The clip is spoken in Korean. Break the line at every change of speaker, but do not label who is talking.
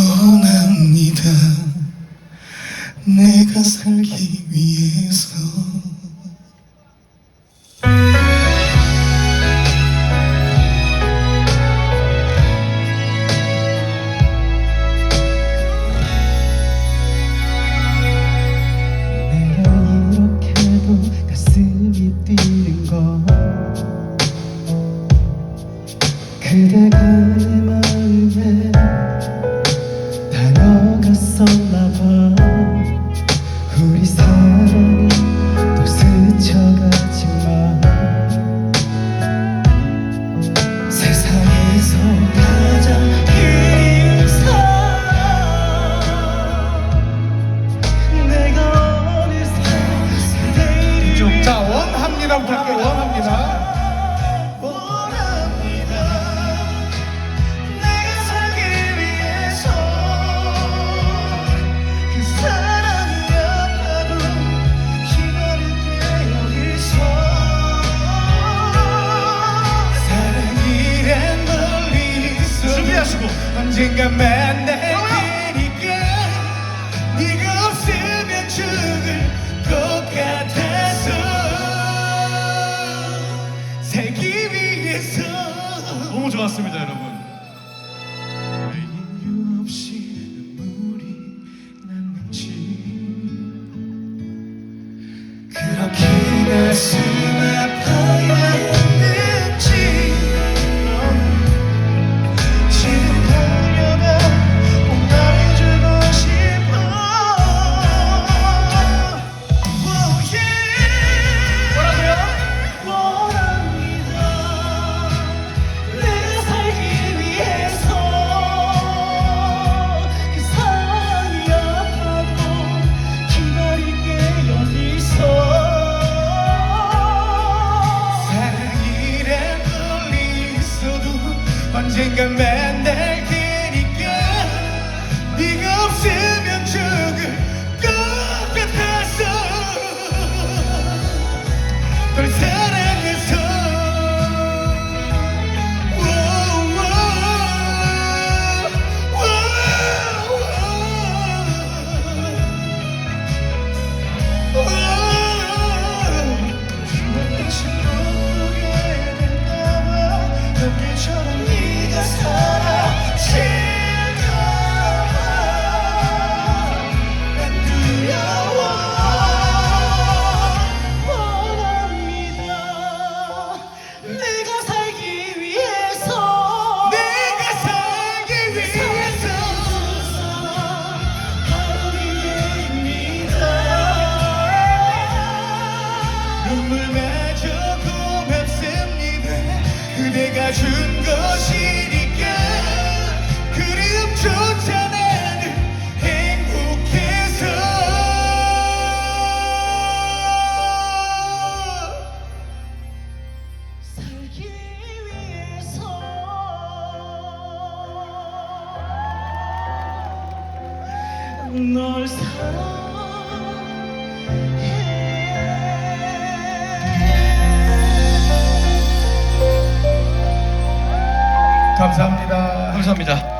원합니다. 내가 살기 위해서.
내가 이렇게도 가슴이 뛰는 건 그대가
원합니다. 부탁해, 원합니다.
원합니다 내가 살기 위해서 그 사랑이 아파도 기다릴게 여기서
사랑이란 멀리 있어.
준비하시고.
언젠가 만 살기 위해서.
너무 좋았습니다, 여러분.
이유 없이 눈물이 났는지 그렇게 가 언젠가 준 것이니까 그리움조차 나는 행복해서.
살기 위해서. 널 사랑해
감사합니다
감사합니다.